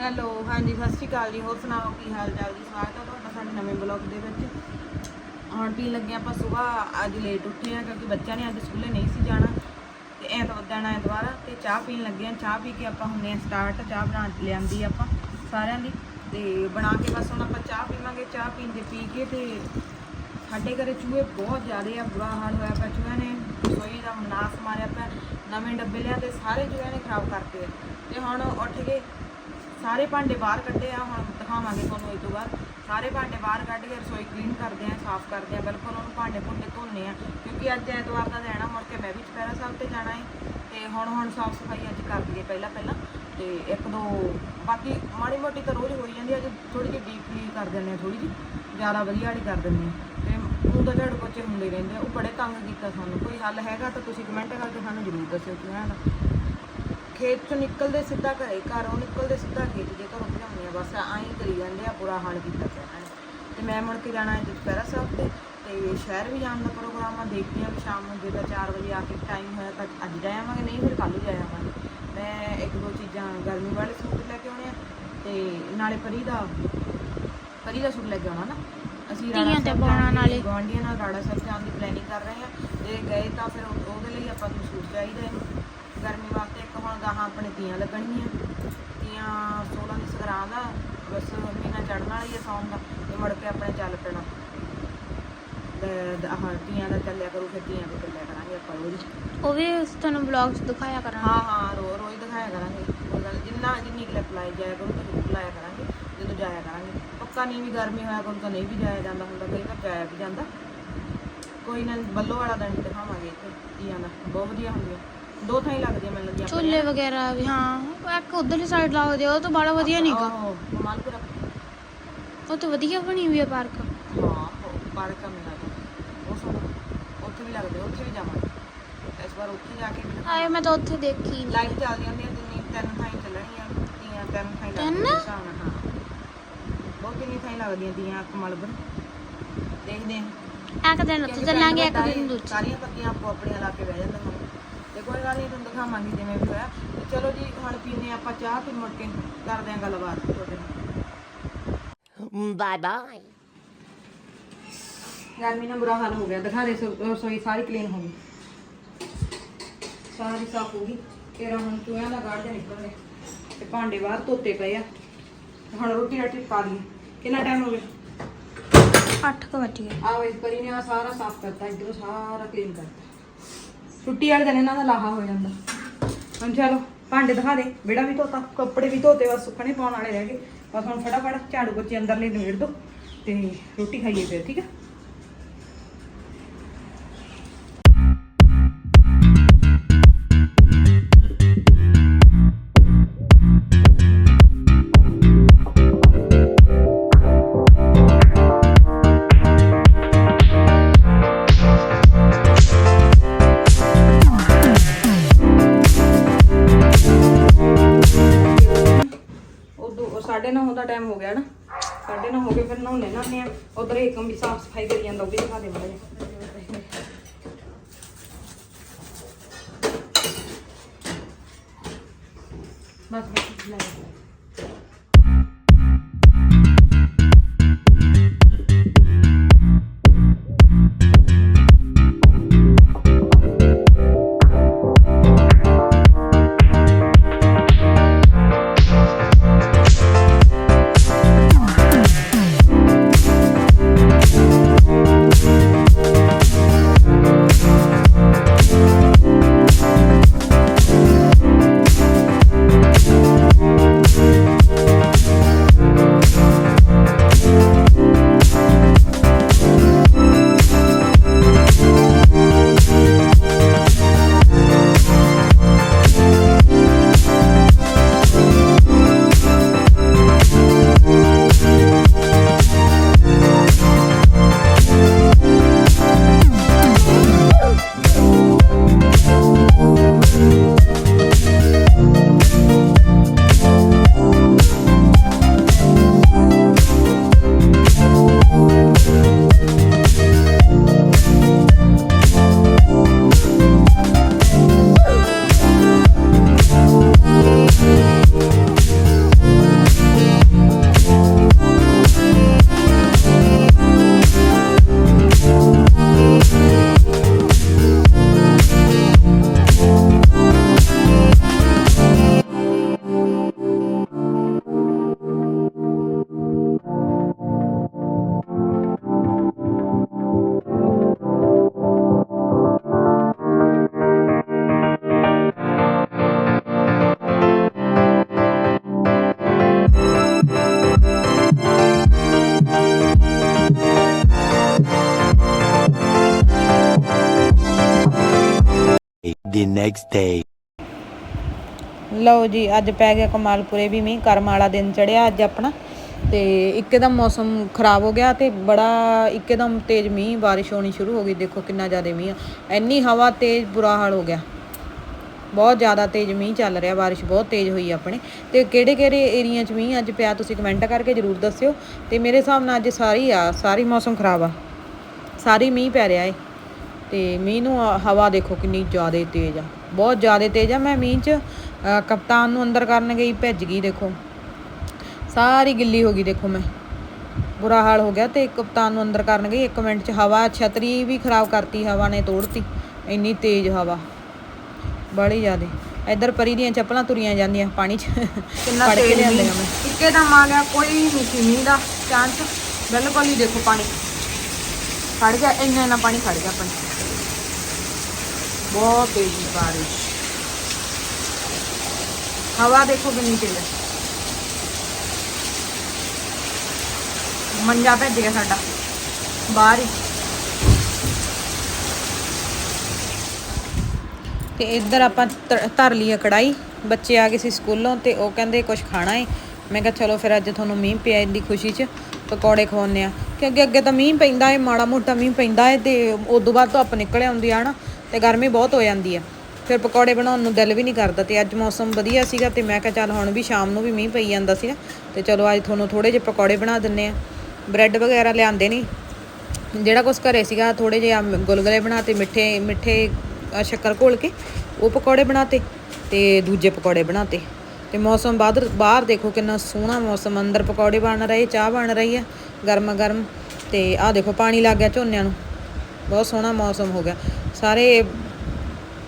Hello, ਹਾਂਜੀ, ਸਤਿ ਸ਼੍ਰੀ ਅਕਾਲ ਜੀ। ਹੋਰ ਸੁਣਾਓ, ਕੀ ਹਾਲ ਚਾਲ ਜੀ? ਸਵਾਗਤ ਹੈ ਤੁਹਾਡਾ ਸਾਡੇ ਨਵੇਂ ਬਲੌਗ ਦੇ ਵਿੱਚ। ਹੁਣ ਪੀਣ ਲੱਗੇ ਆਪਾਂ ਸਵੇਰ ਅੱਜ ਲੇਟ ਉੱਠੇ ਆ ਕਿਉਂਕਿ ਬੱਚਿਆਂ ਨੇ ਅੱਜ ਸਕੂਲੇ ਨਹੀਂ ਸੀ ਜਾਣਾ। ਤੇ ਐਤਵਾਰ ਦਿਨ ਐਤਵਾਰ ਆ ਤੇ ਚਾਹ ਪੀਣ ਲੱਗੇ ਆ ਚਾਹ ਪੀ ਕੇ ਆਪਾਂ ਹੁੰਦੇ ਆ ਸਟਾਰਟ ਚਾਹ ਬਣਾ ਲਿਆਂਦੀ ਆਪਾਂ ਸਾਰਿਆਂ ਦੀ। ਤੇ ਬਣਾ ਕੇ ਬਸ ਹੁਣ ਆਪਾਂ ਚਾਹ ਪੀਵਾਂਗੇ। ਚਾਹ ਪੀਂਦੇ ਪੀ ਕੇ ਤੇ ਸਾਡੇ ਘਰੇ ਚੂਹੇ ਬਹੁਤ ਜ਼ਿਆਦੇ ਆ, ਬੁਰਾ ਹਾਲ ਹੋਇਆ ਪਿਆ ਚੂਹਿਆਂ ਨੇ। ਰਸੋਈ ਦਾ ਨਾਸ ਮਾਰਿਆ ਪਿਆ, ਨਵੇਂ ਡੱਬੇ ਲਿਆ ਤੇ ਸਾਰੇ ਚੂਹਿਆਂ ਨੇ ਖਰਾਬ ਕਰਤੇ ਆ। ਤੇ ਹੁਣ ਉੱਠ ਕੇ ਸਾਰੇ ਭਾਂਡੇ ਬਾਹਰ ਕੱਢੇ ਆ ਹੁਣ ਦਿਖਾਵਾਂਗੇ ਤੁਹਾਨੂੰ ਇਸ ਤੋਂ ਬਾਅਦ। ਸਾਰੇ ਭਾਂਡੇ ਬਾਹਰ ਕੱਢ ਕੇ ਰਸੋਈ ਕਲੀਨ ਕਰਦੇ ਆ ਸਾਫ਼ ਕਰਦੇ ਆ ਬਿਲਕੁਲ ਉਹਨੂੰ ਭਾਂਡੇ ਭੁੰਡੇ ਧੋਣੇ ਆ। ਕਿਉਂਕਿ ਅੱਜ ਐਤਵਾਰ ਦਾ ਦਿਨ ਆ ਮੁੜ ਕੇ ਮੈਂ ਵੀ ਚੁਪਹਿਰਾ ਸਾਹਿਬ ਤੇ ਜਾਣਾ ਹੈ ਤੇ ਹੁਣ ਹੁਣ ਸਾਫ਼ ਸਫ਼ਾਈ ਅੱਜ ਕਰ ਦਈਏ ਪਹਿਲਾਂ ਪਹਿਲਾਂ। ਤੇ ਇੱਕ ਦੋ ਬਾਕੀ ਮਾੜੀ ਮੋਟੀ ਤਾਂ ਰੋਜ਼ ਹੋਈ ਜਾਂਦੀ ਆ, ਅੱਜ ਥੋੜੀ ਜਿਹੀ ਡੀਪਲੀ ਕਰ ਦਿੰਦੇ ਆ ਥੋੜੀ ਜਿਹੀ ਜ਼ਿਆਦਾ ਵਧੀਆ ਵਾਲੀ ਕਰ ਦਿੰਦੇ ਆ। ਤੇ ਉਹ ਤਾਂ ਝੜ ਪੋਚੇ ਹੁੰਦੇ ਰਹਿੰਦੇ ਆ ਉਹ ਬੜੇ ਤੰਗ ਕੀਤਾ ਸਾਨੂੰ। ਕੋਈ ਹੱਲ ਹੈਗਾ ਤਾਂ ਤੁਸੀਂ ਕਮੈਂਟ ਕਰਕੇ ਸਾਨੂੰ ਜ਼ਰੂਰ ਦੱਸਿਓ ਕਿ ਇਹਨਾਂ ਖੇਤ ਚੋਂ ਨਿਕਲਦੇ ਸਿੱਧਾ ਘਰੇ ਘਰੋਂ ਨਿਕਲਦੇ ਸਿੱਧਾ ਖੇਤ ਜੇ ਘਰੋਂ ਭਜਾਉਂਦੇ ਆ ਬਸ ਐਂ ਕਰੀ ਜਾਂਦੇ ਆ ਬੁਰਾ ਹਾਲ ਕੀਤਾ ਪਿਆ ਇਹਨਾਂ ਨੇ। ਤੇ ਮੈਂ ਮੁੜ ਕੇ ਜਾਣਾ ਹੈ ਦੁਪਹਿਰਾ ਸਾਹਿਬ ਤੇ ਤੇ ਸ਼ਹਿਰ ਵੀ ਜਾਣ ਦਾ ਪ੍ਰੋਗਰਾਮ ਆ ਦੇਖਦੇ ਆ ਸ਼ਾਮ ਨੂੰ ਜੇ ਤਾਂ 4 ਵਜੇ ਆ ਕੇ ਟਾਈਮ ਹੋਇਆ ਤਾਂ ਅੱਜ ਜਾ ਆਵਾਂਗੇ ਨਹੀਂ ਫਿਰ ਕੱਲ੍ਹ ਨੂੰ ਜਾ ਆਵਾਂਗੇ। ਮੈਂ ਇੱਕ ਦੋ ਚੀਜ਼ਾਂ ਗਰਮੀ ਵਾਲੇ ਸੂਟ ਲੈ ਕੇ ਆਉਣੇ ਆ ਤੇ ਨਾਲੇ ਪਰੀ ਦਾ ਪਰੀ ਦਾ ਸੂਟ ਲੈ ਕੇ ਆਉਣਾ ਨਾ। ਅਸੀਂ ਰਾਣਾ ਤੇ ਸਾਹਿਬ ਪਾਉਣ ਵਾਲੇ। ਗੁਆਂਢੀਆਂ ਨਾਲ ਰਾੜਾ ਸਾਹਿਬ ਜਾਣ ਦੀ ਪਲੈਨਿੰਗ ਕਰ ਰਹੇ ਆ। ਜੇ ਗਏ ਤਾਂ ਫਿਰ ਉਹ- ਉਹਦੇ ਲਈ ਆਪਾਂ ਨੂੰ ਸੂਟ ਚਾਹੀਦਾ ਹੈ। ਗਰਮੀ ਵਾਸਤੇ ਹੁਣ ਗਾਹਾਂ ਆਪਣੇ ਤੀਆਂ ਲੱਗਣਗੀਆਂ। ਤੀਆਂ 16 ਦੀ ਸੰਗਰਾਂਦ ਆ ਬਸ ਮਹੀਨਾ ਚੜ੍ਹਨ ਵਾਲੀ ਆ ਸੌਣ ਦਾ ਤੇ ਮੁੜ ਕੇ ਆਪਣੇ ਚੱਲ ਪੈਣਾ। ਦ- ਆਹ ਤੀਆਂ ਦਾ ਚੱਲਿਆ ਕਰੂ ਫਿਰ ਤੀਆਂ ਦੇ ਚੱਲਿਆ ਕਰਾਂਗੇ ਆਪਾਂ ਰੋਜ਼। ਉਹ ਵੀ ਤੁਹਾਨੂੰ ਵਲੌਗ 'ਚ ਦਿਖਾਇਆ ਕਰਾਂਗੇ। ਹਾਂ ਹਾਂ ਰੋ ਰੋਜ਼ ਦਿਖਾਇਆ ਕਰਾਂਗੇ। ਕੋਈ ਗੱਲ ਜਿੰਨਾ ਜਿੰਨੀ ਕਲਿੱਪ ਲਾਈ ਜਾਇਆ ਕਰੂ ਤਾਂ ਜ਼ਰੂਰ ਲਾਇਆ ਕਰਾਂਗੇ ਜਦੋਂ ਜਾਇਆ ਕਰਾਂਗੇ। ਪੱਕਾ ਨਹੀਂ ਵੀ ਗਰਮੀ ਹੋਇਆ ਕਰੂ ਤਾਂ ਨਹੀਂ ਵੀ ਜਾਇਆ ਜਾਂਦਾ ਹੁੰਦਾ ਕਈ ਵਾਰ ਜਾਇਆ ਵੀ ਜਾਂਦਾ। ਕੋਈ ਨਾ ਬੱਲੋ ਵਾਲਾ ਦਿਨ ਦਿਖਾਵਾਂਗੇ ਇੱਥੇ ਤੀਆਂ ਦਾ ਬਹੁਤ ਵਧੀਆ ਹੁੰਦੀਆਂ। ਦੋ ਥਾਂ ਹੀ ਲੱਗਦੀਆਂ ਮੈਨੂੰ ਆਪਣੇ। ਝੂਲੇ ਵਗੈਰਾ ਵੀ ਹਾਂ ਇੱਕ ਉਧਰਲੀ ਸਾਈਡ ਲਾਉਂਦੇ ਆ, ਉਹ ਤਾਂ ਬੜਾ ਵਧੀਆ ਨਹੀਂਗਾ ਆਹੋ, ਕਮਾਲਪੁਰਾ ਉਹ ਤਾਂ ਵਧੀਆ ਬਣੀ ਹੋਈ ਆ ਪਾਰਕ। ਹਾਂ ਪਾਰਕ ਆ ਮੇਰਾ ਉਹ ਸੋਹਣਾ ਉੱਥੇ ਵੀ ਲੱਗਦੇ ਉੱਥੇ ਵੀ ਜਾਵਾਂਗੇ। ਇਸ ਵਾਰ ਉੱਥੇ ਜਾ ਕੇ ਆਏ ਮੈਂ ਤਾਂ ਉੱਥੇ ਦੇਖੀ ਨੀ। ਲਾਈਵ ਚੱਲਦੀਆਂ ਹੁੰਦੀਆਂ ਤਿੰਨ ਤਿੰਨ ਥਾਂ ਹੀ ਚੱਲਣਗੀਆਂ ਤੀਆਂ ਤਿੰਨ ਥਾਂ ਹੀ ਤਿੰਨ? ਲੱਗਦੀਆਂ ਹਾਂ। ਬਹੁਤ ਕਿੰਨੀ ਥਾਂ ਹੀ ਲੱਗਦੀਆਂ ਤੀਆਂ ਕਮਲਬਰ ਦੇਖਦੇ ਹਾਂ। ਇੱਕ ਦਿਨ ਉੱਥੇ ਚੱਲਾਂਗੇ ਇੱਕ ਦਿਨ ਦੂਜੀ। ਸਾਰੀਆਂ ਪੱਤੀਆਂ ਆਪੋ ਆਪਣੀਆਂ ਲਾ ਕੇ ਬਹਿ ਜਾਂਦੀਆਂ। ਤੇ ਕੋਈ ਗੱਲ ਨਹੀਂ ਤੁਹਾਨੂੰ ਦਿਖਾਵਾਂਗੇ ਜਿਵੇਂ ਵੀ ਹੋਇਆ। ਤੇ ਚਲੋ ਜੀ ਹੁਣ ਪੀਨੇ ਆਪਾਂ ਚਾਹ ਤੇ ਮੁੜ ਕੇ ਕਰਦੇ ਆਂ ਗੱਲਬਾਤ ਤੁਹਾਡੇ ਨਾਲ। Bye bye. ਗਰਮੀ ਨਾਲ ਬੁਰਾ ਹਾਲ ਹੋ ਗਿਆ। ਦਿਖਾ ਦੇ ਸੋ- ਰਸੋਈ ਸਾਰੀ ਕਲੀਨ ਹੋ ਗਈ। ਸਾਰੀ ਸਾਫ਼ ਹੋ ਗਈ। ਤੇਰਾ ਹੁਣ ਚੂਹਿਆਂ ਦਾ ਗਾੜ ਜਿਹਾ ਨਿਕਲ ਗਿਆ ਤੇ ਭਾਂਡੇ ਬਾਹਰ ਧੋਤੇ ਪਏ ਆ। ਹੁਣ ਰੋਟੀ ਰਾਟੀ ਪਾ ਲਈ ਕਿੰਨਾ ਟਾਈਮ ਹੋ ਗਿਆ? 8 ਕੁ ਵੱਜ ਗਏ। ਆਹ ਇਸ ਪਰੀ ਨੇ ਆਹ ਸਾਰਾ ਸਾਫ਼ ਕਰਤਾ ਇਧਰੋਂ ਸਾਰਾ ਕਲੀਨ ਕਰਤਾ। ਛੁੱਟੀ ਵਾਲੇ ਦਿਨ ਇਹਨਾਂ ਦਾ ਲਾਹਾ ਹੋ ਜਾਂਦਾ। ਹੁਣ ਚਲੋ, ਭਾਂਡੇ ਦਿਖਾ ਦੇ, ਵਿਹੜਾ ਵੀ ਧੋਤਾ, ਕੱਪੜੇ ਵੀ ਧੋਤੇ, ਬਸ ਸੁੱਕਣੇ ਪਾਉਣ ਵਾਲੇ ਰਹਿ ਗਏ। ਬਸ ਹੁਣ ਫਟਾਫਟ ਝਾੜੂ ਪੋਚੇ ਅੰਦਰਲੇ ਨਿਬੇੜ ਦੋ ਤੇ ਰੋਟੀ ਖਾਈਏ ਫਿਰ, ਠੀਕ ਆ? ਨੌ ਹੋ ਗਏ ਆ ਉਧਰ ਏਕਮ ਵੀ ਸਾਫ਼ ਸਫ਼ਾਈ ਕਰੀ ਜਾਂਦਾ, ਉਹ ਵੀ ਦਿਖਾ ਦੇ ਬੜਾ The next day. ਲਓ ਜੀ, ਅੱਜ ਪੈ ਗਿਆ ਕਮਾਲਪੁਰੇ ਵੀ ਮੀਂਹ, ਕਰਮ ਵਾਲਾ ਦਿਨ ਚੜਿਆ ਅੱਜ ਆਪਣਾ। ਤੇ ਇੱਕਦਮ ਮੌਸਮ ਖਰਾਬ ਹੋ ਗਿਆ ਤੇ ਬੜਾ ਇੱਕਦਮ ਤੇਜ਼ ਮੀਂਹ, ਬਾਰਿਸ਼ ਹੋਣੀ ਸ਼ੁਰੂ ਹੋ ਗਈ। ਦੇਖੋ ਕਿੰਨਾ ਜ਼ਿਆਦਾ ਮੀਂਹ ਆ। ਇੰਨੀ ਹਵਾ ਤੇਜ਼ ਬੁਰਾ ਹਾਲ ਹੋ ਗਿਆ। ਬਹੁਤ ਜ਼ਿਆਦਾ ਤੇਜ਼ ਮੀਂਹ ਚੱਲ ਰਿਹਾ, ਬਾਰਿਸ਼ ਬਹੁਤ ਤੇਜ਼ ਹੋਈ ਆਪਣੇ। ਤੇ ਕਿਹੜੇ ਕਿਹੜੇ ਏਰੀਆ 'ਚ ਮੀਂਹ ਅੱਜ ਪਿਆ ਤੁਸੀਂ ਕਮੈਂਟ ਕਰਕੇ ਜਰੂਰ ਦੱਸਿਓ। ਤੇ ਮੇਰੇ ਹਿਸਾਬ ਨਾਲ ਅੱਜ ਸਾਰੀ ਆ, ਸਾਰੀ ਮੌਸਮ ਖਰਾਬ ਆ। ਸਾਰੀ ਮੀਂਹ ਪੈ ਰਿਹਾ ਏ। ਤੇ ਮੀਂਹ ਨੂੰ ਹਵਾ ਦੇਖੋ ਕਿੰਨੀ ਜ਼ਿਆਦਾ ਤੇਜ਼ ਆ। ਬਹੁਤ ਜ਼ਿਆਦਾ ਤੇਜ਼ ਆ। ਮੈਂ ਮੀਂਹ 'ਚ ਕਪਤਾਨ ਨੂੰ ਅੰਦਰ ਕਰਨ ਗਈ ਭਿੱਜ ਗਈ ਦੇਖੋ। ਸਾਰੀ ਗਿੱਲੀ ਹੋ ਗਈ ਦੇਖੋ ਮੈਂ। ਬੁਰਾ ਹਾਲ ਹੋ ਗਿਆ ਤੇ ਕਪਤਾਨ ਨੂੰ ਅੰਦਰ ਕਰਨ ਗਈ। 1 ਮਿੰਟ 'ਚ ਹਵਾ ਛਤਰੀ ਵੀ ਖਰਾਬ ਕਰਤੀ ਹਵਾ ਨੇ ਤੋੜਤੀ। ਇੰਨੀ ਤੇਜ਼ ਹਵਾ। ਬੜੀ ਜ਼ਿਆਦੇ। ਇੱਧਰ ਪਰੀ ਦੀਆਂ ਚੱਪਲਾਂ ਤੁਰੀਆਂ ਜਾਂਦੀਆਂ ਪਾਣੀ 'ਚ। ਕਿੰਨਾ ਤੇਜ਼ ਮੈਂ ਇੱਕੇ ਦਮ ਆ ਗਿਆ ਕੋਈ ਨਹੀਂ ਸੀ ਮੀਂਹ ਦਾ। ਚਾਂਸ ਬਿਲਕੁਲ ਹੀ ਦੇਖੋ ਪਾਣੀ। ਖੜ ਗਿਆ ਇੰਨਾ ਇੰਨਾ ਪਾਣੀ ਖੜ ਗਿਆ ਪਾਣੀ। ਬਹੁਤ ਤੇਜ਼ ਬਾਰਿਸ਼। ਹਵਾ ਦੇਖੋ ਕਿੰਨੀ ਤੇਜ਼ ਹੈ। ਮੰਜਾ ਭੱਜ ਗਿਆ ਸਾਡਾ। ਬਾਹਰ ਹੀ। ਤੇ ਇੱਧਰ ਆਪਾਂ ਧ- ਧਰ ਲਈ ਕੜਾਈ ਬੱਚੇ ਆ ਗਏ ਸੀ ਸਕੂਲੋਂ ਤੇ ਉਹ ਕਹਿੰਦੇ ਕੁਝ ਖਾਣਾ ਏ। ਮੈਂ ਕਿਹਾ ਚਲੋ ਫਿਰ ਅੱਜ ਤੁਹਾਨੂੰ ਮੀਂਹ ਪਿਆ ਦੀ ਖੁਸ਼ੀ 'ਚ। ਪਕੌੜੇ ਖਵਾਉਂਦੇ ਆ ਕਿਉਂਕਿ ਅੱਗੇ ਤਾਂ ਮੀਂਹ ਪੈਂਦਾ ਹੈ ਮਾੜਾ ਮੋਟਾ ਮੀਂਹ ਪੈਂਦਾ ਹੈ ਤੇ ਉਦੋਂ ਬਾਅਦ ਧੁੱਪ ਨਿਕਲ ਆਉਂਦੀ ਆ ਨਾ ਤੇ ਗਰਮੀ ਬਹੁਤ ਹੋ ਜਾਂਦੀ ਆ ਫਿਰ ਪਕੌੜੇ ਬਣਾਉਣ ਨੂੰ ਦਿਲ ਵੀ ਨਹੀਂ ਕਰਦਾ ਤੇ ਅੱਜ ਮੌਸਮ ਵਧੀਆ ਸੀਗਾ ਤੇ ਮੈਂ ਕਿਹਾ ਚੱਲ ਹੁਣ ਵੀ ਸ਼ਾਮ ਨੂੰ ਵੀ ਮੀਂਹ ਪਈ ਜਾਂਦਾ ਸੀਗਾ ਨਾ, ਤੇ ਚਲੋ ਅੱਜ ਤੁਹਾਨੂੰ ਥੋੜੇ ਜਿਹੇ ਪਕੌੜੇ ਬਣਾ ਦਿੰਨੇ ਆ ਬ੍ਰੈਡ ਵਗੈਰਾ ਲਿਆਂਦੇ ਨਹੀਂ। ਜਿਹੜਾ ਕੁਛ ਘਰੇ ਸੀਗਾ ਥੋੜੇ ਜਿਹੇ ਆ ਮ- ਗੁਲਗੁਲੇ ਬਣਾਤੇ ਮਿੱਠੇ ਮਿੱਠੇ ਸ਼ੱਕਰ ਘੋਲ ਕੇ ਉਹ ਪਕੌੜੇ ਬਣਾਤੇ ਤੇ ਦੂਜੇ ਪਕੌੜੇ ਬਣਾਤੇ। ਤੇ ਮੌਸਮ ਬਾਹਰ ਬਾਹਰ ਦੇਖੋ ਕਿੰਨਾ ਸੋਹਣਾ ਮੌਸਮ, ਅੰਦਰ ਪਕੌੜੇ ਬਣ ਰਹੇ, ਚਾਹ ਬਣ ਰਹੀ ਆ ਗਰਮ ਗਰਮ ਤੇ ਆਹ ਦੇਖੋ ਪਾਣੀ ਲੱਗ ਗਿਆ ਝੋਨਿਆਂ ਨੂੰ। ਬਹੁਤ ਸੋਹਣਾ ਮੌਸਮ ਹੋ ਗਿਆ। ਸਾਰੇ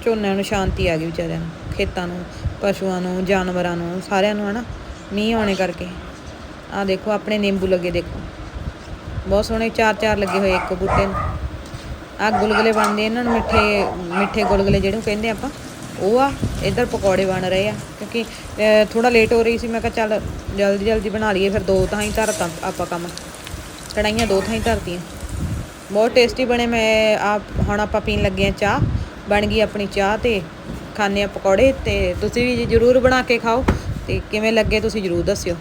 ਝੋਨਿਆਂ ਨੂੰ ਸ਼ਾਂਤੀ ਆ ਗਈ ਵਿਚਾਰਿਆਂ ਨੂੰ, ਖੇਤਾਂ ਨੂੰ, ਪਸ਼ੂਆਂ ਨੂੰ, ਜਾਨਵਰਾਂ ਨੂੰ, ਸਾਰਿਆਂ ਨੂੰ ਹਨਾ, ਮੀਂਹ ਆਉਣੇ ਕਰਕੇ। ਆਹ ਦੇਖੋ, ਆਪਣੇ ਨਿੰਬੂ ਲੱਗੇ ਦੇਖੋ। ਬਹੁਤ ਸੋਹਣੇ ਚਾਰ ਚਾਰ ਲੱਗੇ ਹੋਏ ਇੱਕ ਬੂਟੇ ਨੂੰ। ਆ ਗੁਲਗੁਲੇ ਬਣਦੇ, ਇਹਨਾਂ ਨੂੰ ਮਿੱਠੇ ਮਿੱਠੇ ਗੁਲਗੁਲੇ ਜਿਹਨੂੰ ਕਹਿੰਦੇ ਆਪਾਂ। ਉਹ ਆ, ਇੱਧਰ ਪਕੌੜੇ ਬਣ ਰਹੇ ਆ, ਕਿਉਂਕਿ ਥੋੜਾ ਲੇਟ ਹੋ ਰਹੀ ਸੀ, ਮੈਂ ਕਿਹਾ ਚੱਲ ਜਲਦੀ ਜਲਦੀ ਬਣਾ ਲਈਏ, ਫਿਰ ਦੋ ਤਾਂ ਹੀ ਧਰਤਾ ਆਪਾਂ ਕੰਮ। ਕੜਾਈਆਂ ਦੋ ਥਾਂ ਹੀ ਧਰਤੀਆਂ। ਬਹੁਤ ਟੇਸਟੀ ਬਣੇ। ਮੈਂ ਆਪ, ਹੁਣ ਆਪਾਂ ਪੀਣ ਲੱਗੇ ਆ ਚਾਹ। ਬਣ ਗਈ ਆਪਣੀ ਚਾਹ ਤੇ ਖਾਣੇ ਆ ਪਕੌੜੇ ਤੇ ਤੁਸੀਂ ਵੀ ਜਰੂਰ ਬਣਾ ਕੇ ਖਾਓ ਤੇ ਕਿਵੇਂ ਲੱਗੇ ਤੁਸੀਂ ਜਰੂਰ ਦੱਸਿਓ।